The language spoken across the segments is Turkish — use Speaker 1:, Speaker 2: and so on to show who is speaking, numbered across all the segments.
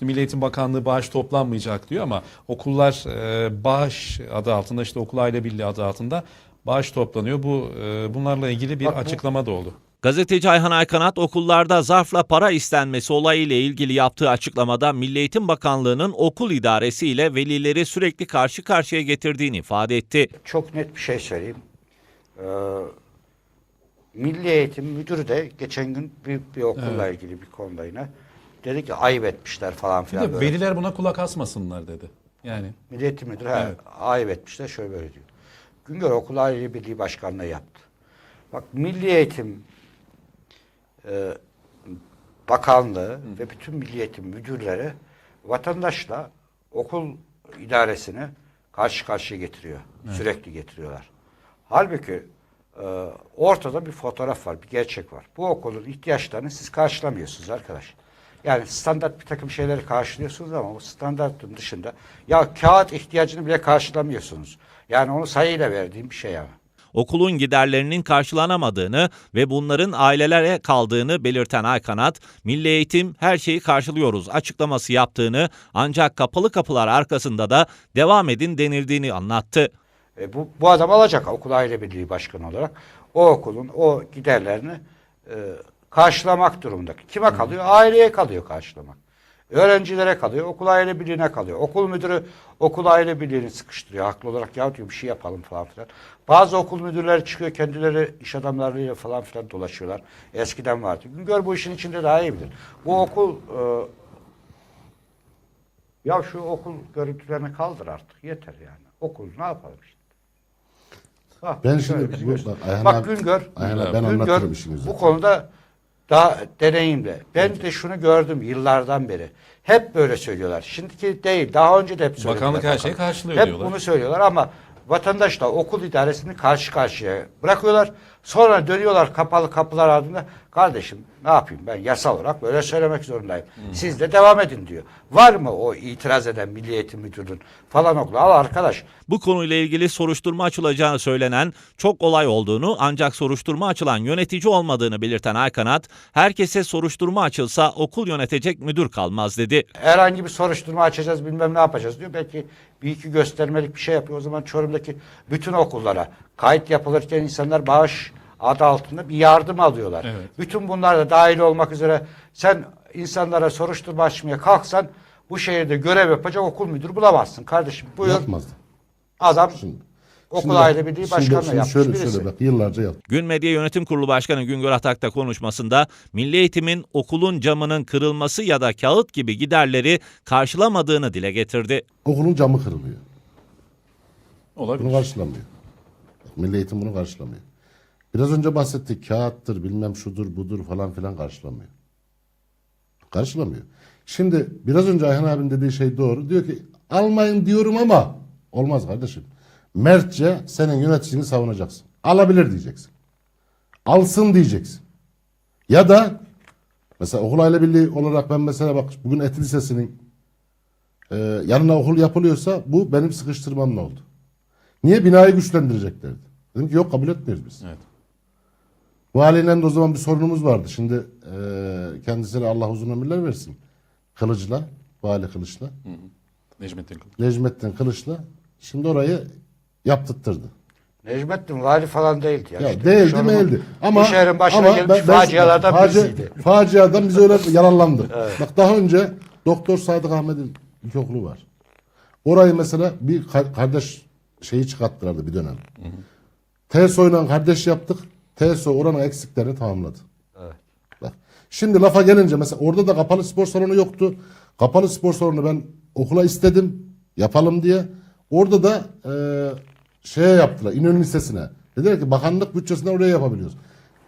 Speaker 1: İşte Milli Eğitim Bakanlığı bağış toplanmayacak diyor ama okullar e, bağış adı altında işte okul aile birliği adı altında bağış toplanıyor. Bu e, bunlarla ilgili bir
Speaker 2: Bak bu-
Speaker 1: açıklama da oldu.
Speaker 3: Gazeteci Ayhan Aykanat okullarda zarfla para istenmesi olayıyla ilgili yaptığı açıklamada Milli Eğitim Bakanlığı'nın okul idaresi ile velileri sürekli karşı karşıya getirdiğini ifade etti.
Speaker 2: Çok net bir şey söyleyeyim. Ee, Milli Eğitim Müdürü de geçen gün bir, bir okulla ilgili bir konuda yine dedi ki ayıp etmişler falan
Speaker 1: Bir
Speaker 2: filan.
Speaker 1: de
Speaker 2: böyle.
Speaker 1: veliler buna kulak asmasınlar dedi. Yani
Speaker 2: Milli Müdürü ha,
Speaker 1: Evet.
Speaker 2: ayıp etmişler şöyle böyle diyor. Güngör Okul Aile Birliği Başkanlığı yaptı. Bak Milli Eğitim e, Bakanlığı ve bütün Milli Eğitim müdürleri vatandaşla okul idaresini karşı karşıya getiriyor. Sürekli getiriyorlar. Halbuki e, ortada bir fotoğraf var, bir gerçek var. Bu okulun ihtiyaçlarını siz karşılamıyorsunuz arkadaş. Yani standart bir takım şeyleri karşılıyorsunuz ama bu standartın dışında ya kağıt ihtiyacını bile karşılamıyorsunuz. Yani onu sayıyla verdiğim bir şey yani.
Speaker 3: Okulun giderlerinin karşılanamadığını ve bunların ailelere kaldığını belirten Aykanat, Milli Eğitim her şeyi karşılıyoruz açıklaması yaptığını ancak kapalı kapılar arkasında da devam edin denildiğini anlattı.
Speaker 2: E, bu, bu adam alacak okul aile birliği başkanı olarak o okulun o giderlerini e, karşılamak durumunda. Kime kalıyor? Aileye kalıyor karşılamak. Öğrencilere kalıyor, okul aile birliğine kalıyor. Okul müdürü okul aile birliğini sıkıştırıyor. Haklı olarak ya diyor bir şey yapalım falan filan. Bazı okul müdürleri çıkıyor kendileri iş adamlarıyla falan filan dolaşıyorlar. Eskiden vardı. Güngör bu işin içinde daha iyi bilir. Bu okul e, ya şu okul görüntülerini kaldır artık. Yeter yani. Okul ne yapalım işte. Ha,
Speaker 4: Ben şimdi bu- bak Ayhan
Speaker 2: Bak Güngör,
Speaker 4: Ayhan ben
Speaker 2: Güngör bu konuda daha deneyimli. Ben de şunu gördüm yıllardan beri. Hep böyle söylüyorlar. Şimdiki değil. Daha önce de hep söylediler.
Speaker 1: Bakanlık her şeyi karşılıyor
Speaker 2: Hep
Speaker 1: diyorlar.
Speaker 2: bunu söylüyorlar ama vatandaşla okul idaresini karşı karşıya bırakıyorlar. Sonra dönüyorlar kapalı kapılar ardında. Kardeşim ne yapayım ben yasal olarak böyle söylemek zorundayım. Siz de devam edin diyor. Var mı o itiraz eden Milli Eğitim Müdürü'nün falan okulu? Al arkadaş
Speaker 3: Bu konuyla ilgili soruşturma açılacağını söylenen çok olay olduğunu ancak soruşturma açılan yönetici olmadığını belirten Aykanat, herkese soruşturma açılsa okul yönetecek müdür kalmaz dedi.
Speaker 2: herhangi bir soruşturma açacağız bilmem ne yapacağız diyor. Belki bir iki göstermelik bir şey yapıyor. O zaman Çorum'daki bütün okullara kayıt yapılırken insanlar bağış adı altında bir yardım alıyorlar.
Speaker 1: Evet.
Speaker 2: Bütün bunlar da dahil olmak üzere sen insanlara soruşturma açmaya kalksan bu şehirde görev yapacak okul müdürü bulamazsın. Kardeşim buyur
Speaker 4: Yapmazdı.
Speaker 2: adam
Speaker 4: Şimdi-
Speaker 2: okul
Speaker 4: Şimdi
Speaker 2: aile birliği başkanlığı
Speaker 4: şimdi
Speaker 2: yapmış
Speaker 4: şöyle,
Speaker 2: birisi.
Speaker 4: Şöyle bak yıllarca yaptı.
Speaker 3: Gün Medya Yönetim Kurulu Başkanı Güngör Atak'ta konuşmasında Milli Eğitim'in okulun camının kırılması ya da kağıt gibi giderleri karşılamadığını dile getirdi.
Speaker 4: Okulun camı kırılıyor.
Speaker 1: olabilir.
Speaker 4: Bunu karşılamıyor. Milli Eğitim bunu karşılamıyor. Biraz önce bahsettik kağıttır bilmem şudur budur falan filan karşılamıyor. Karşılamıyor. Şimdi biraz önce Ayhan abinin dediği şey doğru. Diyor ki almayın diyorum ama olmaz kardeşim. Mertçe senin yöneticini savunacaksın. Alabilir diyeceksin. Alsın diyeceksin. Ya da mesela okul aile birliği olarak ben mesela bak bugün Eti Lisesi'nin e, yanına okul yapılıyorsa bu benim sıkıştırmamla oldu. Niye? Binayı güçlendireceklerdi. Dedim ki yok kabul etmiyoruz biz.
Speaker 1: Evet.
Speaker 4: Valiyle de o zaman bir sorunumuz vardı. Şimdi e, kendisine Allah uzun ömürler versin. Kılıçla, vali Kılıçla,
Speaker 1: Necmettin Kılıç.
Speaker 4: Necmettin Kılıçla şimdi orayı yaptırttırdı.
Speaker 2: Necmettin vali falan değildi. Ya,
Speaker 4: Ya
Speaker 2: İşte
Speaker 4: değildi
Speaker 2: Çorum'un-
Speaker 4: değildi. Ama
Speaker 2: şehrin başına
Speaker 4: ama
Speaker 2: gelmiş
Speaker 4: ben- ben-
Speaker 2: facialardan
Speaker 4: faci-
Speaker 2: birisiydi.
Speaker 4: Faciadan biz öyle yararlandık. Bak daha önce Doktor Sadık Ahmet'in ilkokulu var. Orayı mesela bir ka- kardeş şeyi çıkarttırardı bir dönem. TESO'yla kardeş yaptık. TESO oranın eksiklerini tamamladı. Bak. Şimdi lafa gelince mesela orada da kapalı spor salonu yoktu. Kapalı spor salonu ben okula istedim yapalım diye. Orada da e, şeye yaptılar İnönü Lisesi'ne. Dediler ki bakanlık bütçesinden oraya yapabiliyoruz.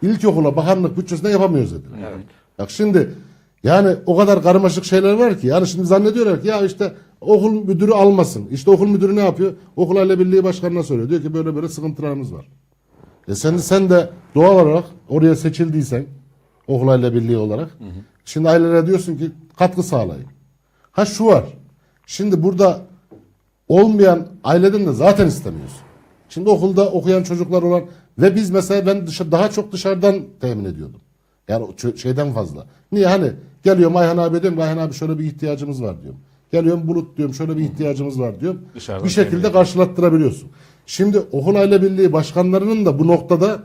Speaker 4: İlkokula bakanlık bütçesinden yapamıyoruz dediler. Bak şimdi yani o kadar karmaşık şeyler var ki yani şimdi zannediyorlar ki ya işte okul müdürü almasın. İşte okul müdürü ne yapıyor? Okul aile birliği başkanına soruyor. Diyor ki böyle böyle sıkıntılarımız var. E sen, sen de doğal olarak oraya seçildiysen okul aile birliği olarak şimdi ailelere diyorsun ki katkı sağlayın. Ha şu var. Şimdi burada olmayan aileden de zaten istemiyorsun. Şimdi okulda okuyan çocuklar olan ve biz mesela ben dışa, daha çok dışarıdan temin ediyordum. Yani şeyden fazla. Niye hani geliyorum Ayhan abi diyorum Ayhan abi şöyle bir ihtiyacımız var diyorum. Geliyorum Bulut diyorum şöyle bir ihtiyacımız var diyorum.
Speaker 1: Dışarıdan
Speaker 4: bir şekilde karşılattırabiliyorsun. Şimdi okul aile birliği başkanlarının da bu noktada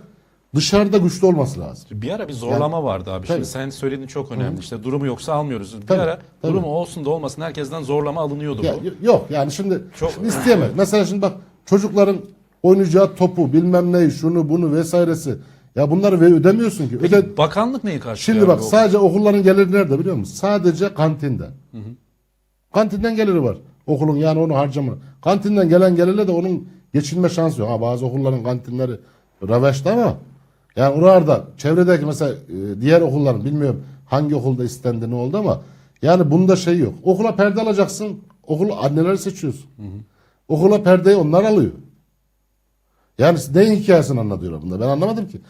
Speaker 4: dışarıda güçlü olması lazım.
Speaker 1: Bir ara bir zorlama vardı abi.
Speaker 4: Tabii.
Speaker 1: Şimdi sen söylediğin çok önemli. İşte durumu yoksa almıyoruz. Bir
Speaker 4: Tabii,
Speaker 1: ara
Speaker 4: tabii.
Speaker 1: durumu olsun da olmasın herkesten zorlama alınıyordu
Speaker 4: Ya,
Speaker 1: bu.
Speaker 4: yok yani şimdi,
Speaker 1: Çok-
Speaker 4: şimdi isteyemez. Mesela şimdi bak çocukların oynayacağı topu bilmem neyi şunu bunu vesairesi. Ya bunları ve ödemiyorsun ki. Öde,
Speaker 1: Bakanlık neyi karşılıyor?
Speaker 4: Şimdi bak sadece okulların geliri nerede biliyor musun? Sadece kantinden. Kantinden geliri var. Okulun yani onu harcama. Kantinden gelen gelirle de onun geçinme şansı yok. Ha, bazı okulların kantinleri revaçta ama yani orada çevredeki mesela e, diğer okulların bilmiyorum hangi okulda istendi ne oldu ama yani bunda şey yok. Okula perde alacaksın. Okul anneleri seçiyorsun. Okula perdeyi onlar alıyor. Yani neyin hikayesini anlatıyorlar bunda? Ben anlamadım ki.